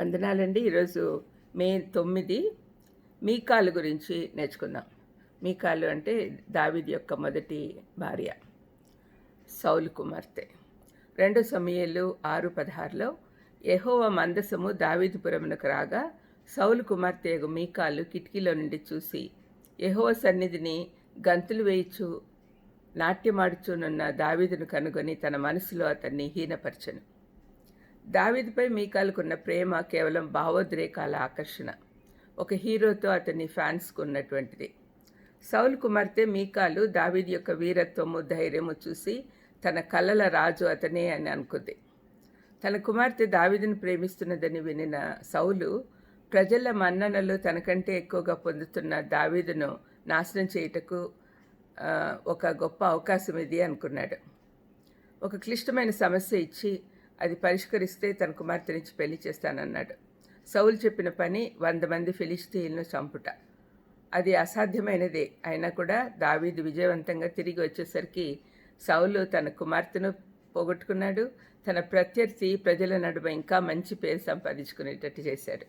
వందనాలండి. ఈరోజు మే తొమ్మిది. మీకాలు గురించి నేర్చుకుందాం. మీకాలు అంటే దావిది యొక్క మొదటి భార్య సౌలు కుమార్తె. రెండు సమయాలు ఆరు పదహారులో యహోవ మందసము దావీదుపురమునకు రాగా సౌలు కుమార్తె మీకాలు కిటికీలో నుండి చూసి యహోవ సన్నిధిని గంతులు వేయిచు నాట్యమాడుచునున్న దావీదును కనుగొని తన మనసులో అతన్ని హీనపరచను. దావిద్పై మీకాలకున్న ప్రేమ కేవలం భావోద్రేకాల ఆకర్షణ. ఒక హీరోతో అతని ఫ్యాన్స్కు ఉన్నటువంటిది సౌల్ కుమార్తె మీకాలు దావిద్ యొక్క వీరత్వము ధైర్యము చూసి తన కలల రాజు అతనే అని అనుకుంది. తన కుమార్తె దావిదిని ప్రేమిస్తున్నదని వినిన సౌలు ప్రజల మన్ననలు తనకంటే ఎక్కువగా పొందుతున్న దావీదును నాశనం చేయుటకు ఒక గొప్ప అవకాశం ఇది అనుకున్నాడు. ఒక క్లిష్టమైన సమస్య ఇచ్చి అది పరిష్కరిస్తే తన కుమార్తెనిచ్చి పెళ్ళి చేస్తానన్నాడు. సౌలు చెప్పిన పని వంద మంది ఫిలిస్తీన్లు చంపుట. అది అసాధ్యమైనదే. అయినా కూడా దావీదు విజయవంతంగా తిరిగి వచ్చేసరికి సౌలు తన కుమార్తెను పోగొట్టుకున్నాడు. తన ప్రత్యర్థి ప్రజల నడుమ ఇంకా మంచి పేరు సంపాదించుకునేటట్టు చేశాడు.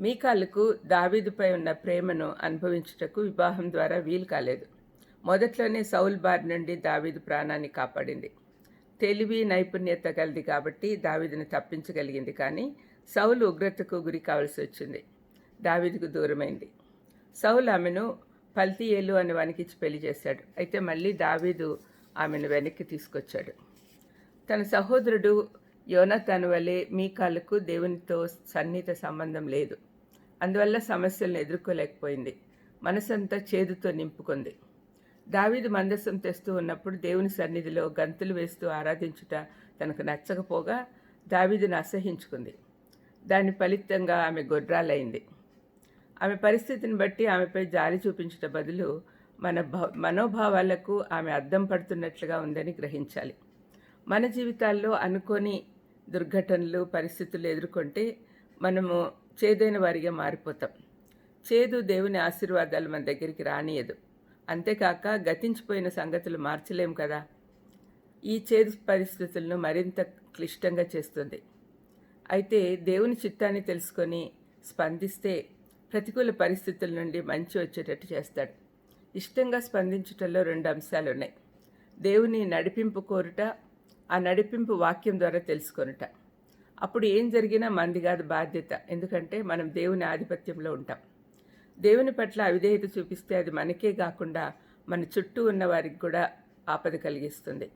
మీకాలకు దావీదుపై ఉన్న ప్రేమను అనుభవించుటకు వివాహం ద్వారా వీలు కాలేదు. మొదట్లోనే సౌల్ బార్ నుండి దావీదు ప్రాణాన్ని కాపాడింది. తెలివి నైపుణ్యత కలిది కాబట్టి దావిదిని తప్పించగలిగింది కానీ సౌలు ఉగ్రతకు గురి కావాల్సి వచ్చింది. దావిదికు దూరమైంది. సౌలు ఆమెను పల్తీయేలు అని వణికిచ్చి పెళ్ళి చేశాడు. అయితే మళ్ళీ దావీదు ఆమెను వెనక్కి తీసుకొచ్చాడు. తన సహోదరుడు యోనతను వలె కాళ్ళకు దేవునితో సన్నిహిత సంబంధం లేదు. అందువల్ల సమస్యలను ఎదుర్కోలేకపోయింది. మనసంతా చేదుతో నింపుకుంది. దావీదు మందస్సం తెస్తూ ఉన్నప్పుడు దేవుని సన్నిధిలో గంతులు వేస్తూ ఆరాధించుట తనకు నచ్చకపోగా దావీదును అసహించుకుంది. దాని ఫలితంగా ఆమె గొడ్రాలైంది. ఆమె పరిస్థితిని బట్టి ఆమెపై జాలి చూపించట బదులు మన మనోభావాలకు ఆమె అద్దం పడుతున్నట్లుగా ఉందని గ్రహించాలి. మన జీవితాల్లో అనుకోని దుర్ఘటనలు పరిస్థితులు ఎదుర్కొంటే మనము చేదైన వారిగా మారిపోతాం. చేదు దేవుని ఆశీర్వాదాలు మన దగ్గరికి రానియదు. అంతేకాక గతించిపోయిన సంగతులు మార్చలేం కదా. ఈ చేదు పరిస్థితులను మరింత క్లిష్టంగా చేస్తుంది. అయితే దేవుని చిత్తాన్ని తెలుసుకొని స్పందిస్తే ప్రతికూల పరిస్థితుల నుండి మంచి వచ్చేటట్టు చేస్తాడు. ఇష్టంగా స్పందించటంలో రెండు అంశాలు ఉన్నాయి దేవుని నడిపింపు కోరుట ఆ నడిపింపు వాక్యం ద్వారా తెలుసుకొనుట. అప్పుడు ఏం జరిగినా మంది కాదు బాధ్యత. ఎందుకంటే మనం దేవుని ఆధిపత్యంలో ఉంటాం. దేవుని పట్ల అవిధేయత చూపిస్తే అది మనకే కాకుండా మన చుట్టూ ఉన్న వారికి కూడా ఆపద కలిగిస్తుంది.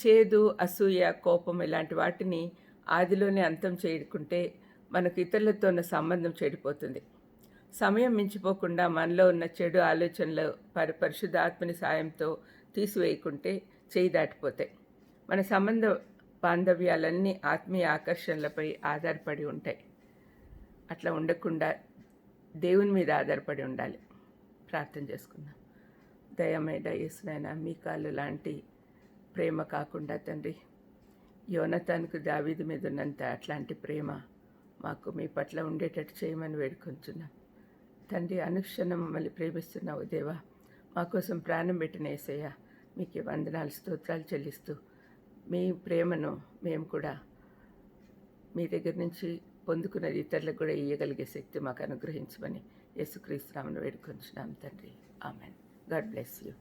చేదు అసూయ కోపం ఇలాంటి వాటిని ఆదిలోనే అంతం చేయకుంటే మనకు ఇతరులతో ఉన్న సంబంధం చెడిపోతుంది. సమయం మించిపోకుండా మనలో ఉన్న చెడు ఆలోచనలు పరి పరిశుద్ధాత్మని సాయంతో తీసివేయకుంటే చేయి దాటిపోతాయి. మన సంబంధ బాంధవ్యాలన్నీ ఆత్మీయ ఆకర్షణలపై ఆధారపడి ఉంటాయి. అట్లా ఉండకుండా దేవుని మీద ఆధారపడి ఉండాలి. ప్రార్థన చేసుకుందాం. దయమేడ యేసునైనా మీ కాళ్ళు లాంటి ప్రేమ కాకుండా తండ్రి యోనతానికి దావీది మీద ఉన్నంత అట్లాంటి ప్రేమ మాకు మీ పట్ల ఉండేటట్టు చేయమని వేడుకొంచున్నాం. తండ్రి అనుక్షణం మమ్మల్ని ప్రేమిస్తున్నావు దేవా. మా కోసం ప్రాణం పెట్టిన ఏసయ్య మీకు వందనాలు స్తోత్రాలు చెల్లిస్తూ మీ ప్రేమను మేము కూడా మీ దగ్గర నుంచి పొందుకున్నది ఇతరులకు కూడా ఇయ్యగలిగే శక్తి మాకు అనుగ్రహించమని యేసుక్రీస్తునామను వేడుకొంచున్నాం తండ్రి. ఆమెన్. God bless you.